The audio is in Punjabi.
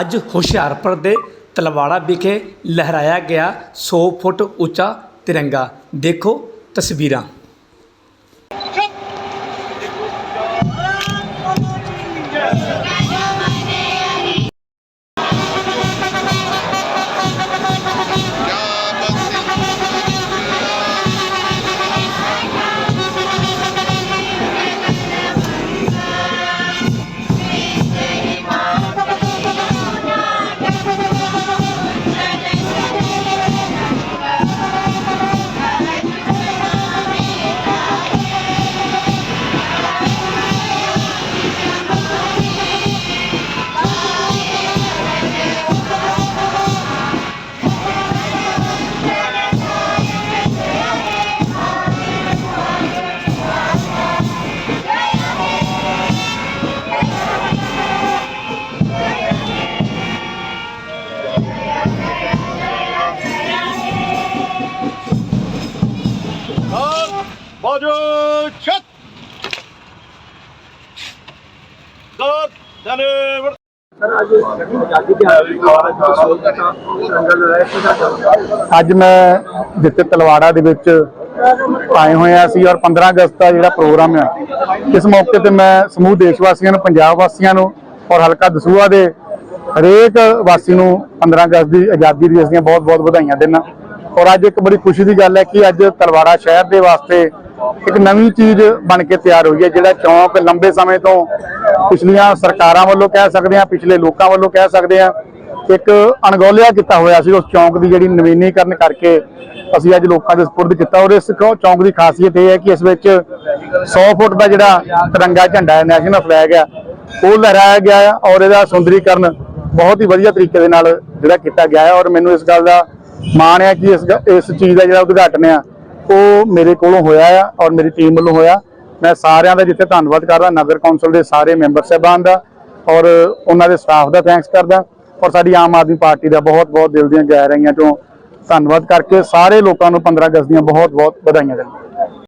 ਅੱਜ ਹੁਸ਼ਿਆਰਪੁਰ ਦੇ ਤਲਵਾੜਾ ਵਿਖੇ ਲਹਿਰਾਇਆ ਗਿਆ ਸੌ ਫੁੱਟ ਉੱਚਾ ਤਿਰੰਗਾ। ਦੇਖੋ ਤਸਵੀਰਾਂ। ਅੱਜ ਮੈਂ ਜਿੱਥੇ ਤਲਵਾੜਾ ਦੇ ਵਿੱਚ ਆਏ ਹੋਏ ਆ ਸੀ ਔਰ 15 ਅਗਸਤ ਦਾ ਜਿਹੜਾ ਪ੍ਰੋਗਰਾਮ ਆ ਇਸ ਮੌਕੇ ਤੇ ਮੈਂ ਸਮੂਹ ਦੇਸ਼ ਵਾਸੀਆਂ ਨੂੰ ਪੰਜਾਬ ਵਾਸੀਆਂ ਨੂੰ ਔਰ ਹਲਕਾ ਦਸੂਹਾ ਦੇ ਹਰੇਕ ਵਾਸੀ ਨੂੰ 15 ਅਗਸਤ ਦੀ ਆਜ਼ਾਦੀ ਦਿਵਸ ਦੀਆਂ ਬਹੁਤ-ਬਹੁਤ ਵਧਾਈਆਂ ਦਿੰਦਾ ਔਰ ਅੱਜ ਇੱਕ ਬੜੀ ਖੁਸ਼ੀ ਦੀ ਗੱਲ ਹੈ ਕਿ ਅੱਜ ਤਲਵਾੜਾ ਸ਼ਹਿਰ ਦੇ ਵਾਸਤੇ ਇੱਕ ਨਵੀਂ ਚੀਜ਼ ਬਣ ਕੇ ਤਿਆਰ ਹੋਈ ਹੈ, ਜਿਹੜਾ ਚੌਂਕ ਲੰਬੇ ਸਮੇਂ ਤੋਂ ਪਿਛਲੀਆਂ ਸਰਕਾਰਾਂ ਵੱਲੋਂ ਕਹਿ ਸਕਦੇ ਆ ਪਿਛਲੇ ਲੋਕਾਂ ਵੱਲੋਂ ਕਹਿ ਸਕਦੇ ਆ ਇੱਕ ਅਣਗੌਲਿਆ ਕੀਤਾ ਹੋਇਆ ਸੀ ਉਸ ਚੌਂਕ ਦੀ ਜਿਹੜੀ ਨਵੀਨੀਕਰਨ ਕਰਕੇ ਅਸੀਂ ਅੱਜ ਲੋਕਾਂ ਦੇ ਸਪੁਰਦ ਕੀਤਾ। ਔਰ ਇਸ ਚੌਂਕ ਦੀ ਖਾਸੀਅਤ ਇਹ ਹੈ ਕਿ ਇਸ ਵਿੱਚ 100 ਫੁੱਟ ਦਾ ਜਿਹੜਾ ਤਿਰੰਗਾ ਝੰਡਾ ਹੈ, ਨੈਸ਼ਨਲ ਫਲੈਗ ਹੈ, ਉਹ ਲਹਿਰਾਇਆ ਗਿਆ ਹੈ ਔਰ ਇਹਦਾ ਸੁੰਦਰੀਕਰਨ ਬਹੁਤ ਹੀ ਵਧੀਆ ਤਰੀਕੇ ਦੇ ਨਾਲ ਜਿਹੜਾ ਕੀਤਾ ਗਿਆ ਹੈ। ਔਰ ਮੈਨੂੰ ਇਸ ਗੱਲ ਦਾ ਮਾਣ ਹੈ ਕਿ ਇਸ ਇਸ ਚੀਜ਼ ਦਾ ਜਿਹੜਾ ਉਦਘਾਟਨ ਆ ਉਹ ਮੇਰੇ ਕੋਲੋਂ ਹੋਇਆ ਆ ਔਰ ਮੇਰੀ ਟੀਮ ਵੱਲੋਂ ਹੋਇਆ। ਮੈਂ ਸਾਰਿਆਂ ਦਾ ਜਿੱਥੇ ਧੰਨਵਾਦ ਕਰਦਾ, ਨਗਰ ਕੌਂਸਲ ਦੇ ਸਾਰੇ ਮੈਂਬਰ ਸਾਹਿਬਾਨ ਦਾ ਔਰ ਉਹਨਾਂ ਦੇ ਸਟਾਫ ਦਾ ਥੈਂਕਸ ਕਰਦਾ। ਔਰ ਸਾਡੀ ਆਮ ਆਦਮੀ ਪਾਰਟੀ ਦਾ ਬਹੁਤ ਬਹੁਤ ਦਿਲ ਦੀਆਂ ਗਹਿਰਾਈਆਂ ਚੋਂ ਧੰਨਵਾਦ ਕਰਕੇ ਸਾਰੇ ਲੋਕਾਂ ਨੂੰ 15 ਅਗਸਤ ਦੀਆਂ ਬਹੁਤ ਬਹੁਤ ਵਧਾਈਆਂ ਦਿੰਦਾ।